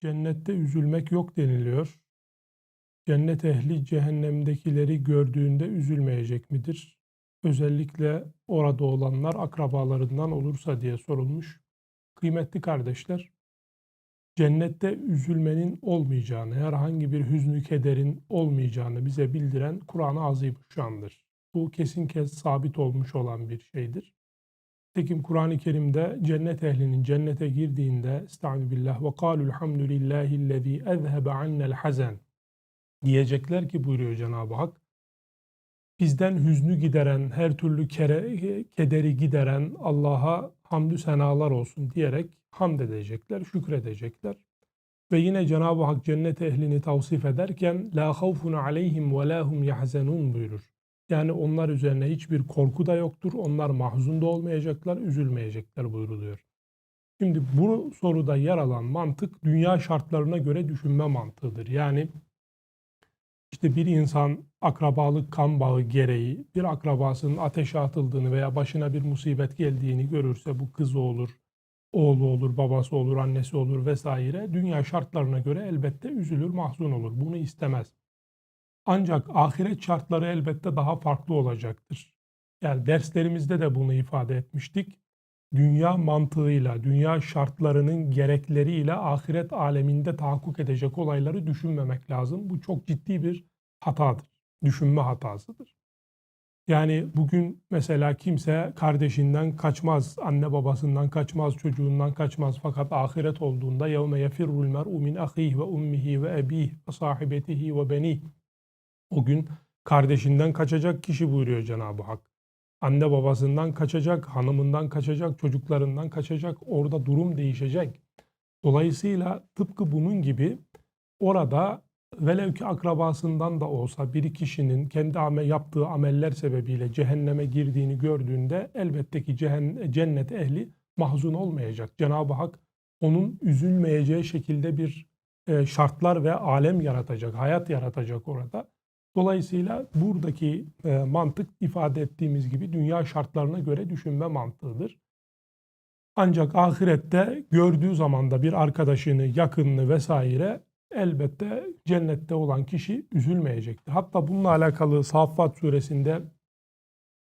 Cennette üzülmek yok deniliyor. Cennet ehli cehennemdekileri gördüğünde üzülmeyecek midir? Özellikle orada olanlar akrabalarından olursa diye sorulmuş. Kıymetli kardeşler, cennette üzülmenin olmayacağını, herhangi bir hüznü kederin olmayacağını bize bildiren Kur'an-ı Azimüşşan'dır. Bu kesin kez sabit olmuş olan bir şeydir. Tekim Kur'an-ı Kerim'de cennet ehlinin cennete girdiğinde Estaizu billah ve kâlu elhamdülillâhillezî ezhebe annel hazen diyecekler ki buyuruyor Cenab-ı Hak bizden hüznü gideren, her türlü kere, kederi gideren Allah'a hamdü senalar olsun diyerek hamd edecekler, şükredecekler. Ve yine Cenab-ı Hak cennet ehlini tavsif ederken la havfun aleyhim ve la hum buyurur. Yani onlar üzerine hiçbir korku da yoktur. Onlar mahzun da olmayacaklar, üzülmeyecekler buyuruluyor. Şimdi bu soruda yer alan mantık dünya şartlarına göre düşünme mantığıdır. Yani işte bir insan akrabalık kan bağı gereği bir akrabasının ateşe atıldığını veya başına bir musibet geldiğini görürse bu kızı olur, oğlu olur, babası olur, annesi olur vesaire dünya şartlarına göre elbette üzülür, mahzun olur. Bunu istemez. Ancak ahiret şartları elbette daha farklı olacaktır. Yani derslerimizde de bunu ifade etmiştik. Dünya mantığıyla, dünya şartlarının gerekleriyle ahiret aleminde tahakkuk edecek olayları düşünmemek lazım. Bu çok ciddi bir hatadır. Düşünme hatasıdır. Yani bugün mesela kimse kardeşinden kaçmaz, anne babasından kaçmaz, çocuğundan kaçmaz. Fakat ahiret olduğunda yevme yefirrul mer'u min ahih ve ummihi ve ebih ve sahibetihi ve benih o gün kardeşinden kaçacak kişi buyuruyor Cenab-ı Hak. Anne babasından kaçacak, hanımından kaçacak, çocuklarından kaçacak. Orada durum değişecek. Dolayısıyla tıpkı bunun gibi orada velev ki akrabasından da olsa bir kişinin kendi amel, yaptığı ameller sebebiyle cehenneme girdiğini gördüğünde elbette ki cehen, cennet ehli mahzun olmayacak. Cenab-ı Hak onun üzülmeyeceği şekilde bir e, şartlar ve alem yaratacak, hayat yaratacak orada. Dolayısıyla buradaki e, mantık ifade ettiğimiz gibi dünya şartlarına göre düşünme mantığıdır. Ancak ahirette gördüğü zaman da bir arkadaşını, yakınını vesaire elbette cennette olan kişi üzülmeyecektir. Hatta bununla alakalı Saffat suresinde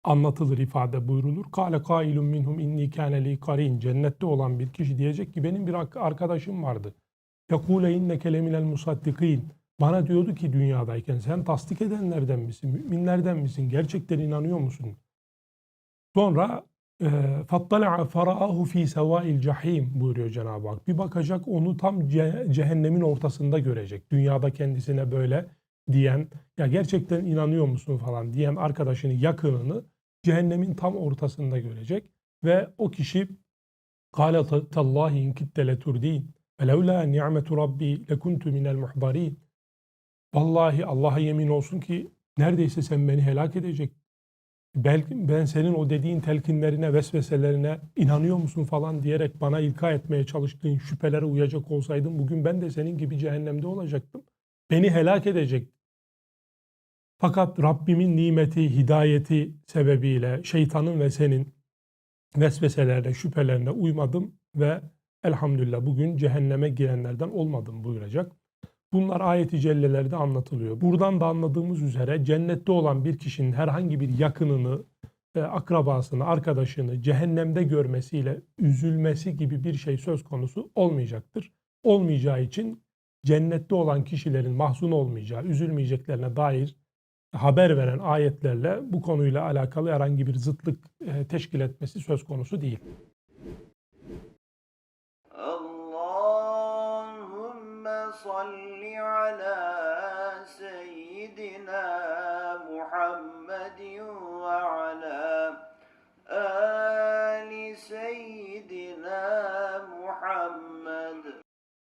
anlatılır ifade buyrulur. Kale kailun minhum inni kâne li karin. Cennette olan bir kişi diyecek ki benim bir arkadaşım vardı. Yekûle inneke leminel musaddikin. Bana diyordu ki dünyadayken sen tasdik edenlerden misin, müminlerden misin, gerçekten inanıyor musun? Sonra فَطَّلَعَ فَرَآهُ ف۪ي سَوَائِ الْجَح۪يمِ buyuruyor Cenab-ı Hak. Bir bakacak onu tam cehennemin ortasında görecek. Dünyada kendisine böyle diyen, ya gerçekten inanıyor musun falan diyen arkadaşını, yakınını cehennemin tam ortasında görecek. Ve o kişi قَالَ تَاللّٰهِ اِنْ كِتَّ لَتُرْد۪ينَ فَلَوْ لَا نِعْمَةُ رَبِّي لَكُنْتُ مِنَ الْمُحْضَر۪ينَ Vallahi Allah'a yemin olsun ki neredeyse sen beni helak edecek. Belki ben senin o dediğin telkinlerine, vesveselerine inanıyor musun falan diyerek bana ilka etmeye çalıştığın şüphelere uyacak olsaydım bugün ben de senin gibi cehennemde olacaktım. Beni helak edecek. Fakat Rabbimin nimeti, hidayeti sebebiyle şeytanın ve senin vesveselerine, şüphelerine uymadım ve elhamdülillah bugün cehenneme girenlerden olmadım buyuracak. Bunlar ayet-i cellelerde anlatılıyor. Buradan da anladığımız üzere cennette olan bir kişinin herhangi bir yakınını, e, akrabasını, arkadaşını cehennemde görmesiyle üzülmesi gibi bir şey söz konusu olmayacaktır. Olmayacağı için cennette olan kişilerin mahzun olmayacağı, üzülmeyeceklerine dair haber veren ayetlerle bu konuyla alakalı herhangi bir zıtlık e, teşkil etmesi söz konusu değil. صل على سيدنا محمد وعلى